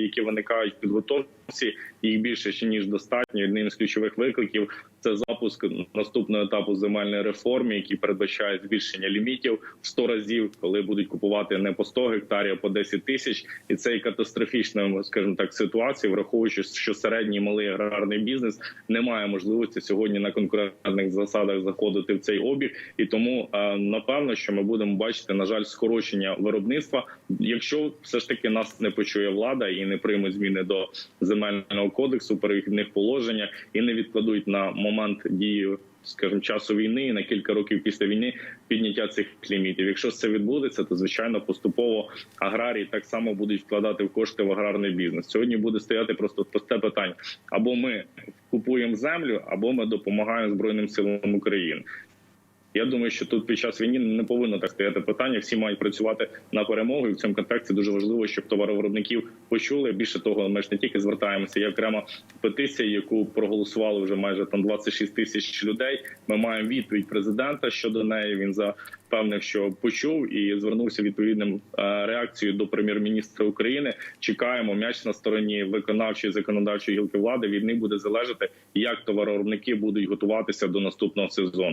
які виникають в підготовці, їх більше ніж достатньо. Одним з ключових викликів це запуск наступного етапу земельної реформи, який передбачає збільшення лімітів в 100 разів, коли будуть купувати не по 100 гектарів, а по 10 тисяч. І це і катастрофічна, скажімо так, ситуація, враховуючи, що середній і малий аграрний бізнес не має можливості сьогодні на конкурентних засадах заходити в цей обіг. І тому е, напевно, що ми будемо бачити на жаль скорочення виробництва. Якщо все ж таки нас не почує влада і не прийме зміни до земельного кодексу, перехідних положення і не відкладуть на момент дії. Скажімо, часу війни і на кілька років після війни підняття цих лімітів. Якщо це відбудеться, то звичайно поступово аграрії так само будуть вкладати в кошти в аграрний бізнес. Сьогодні буде стояти просто просте питання: або ми купуємо землю, або ми допомагаємо збройним силам України. Я думаю, що тут під час війни не повинно так стояти питання. Всі мають працювати на перемогу. І в цьому контексті дуже важливо, щоб товаровиробників почули. Більше того, ми ж не тільки звертаємося. Є окрема петиція, яку проголосували вже майже там 26 тисяч людей. Ми маємо відповідь президента щодо неї. Він запевнив, що почув і звернувся відповідним е, реакцією до прем'єр-міністра України. Чекаємо м'яч на стороні виконавчої законодавчої гілки влади. Від них буде залежати, як товаровиробники будуть готуватися до наступного сезону.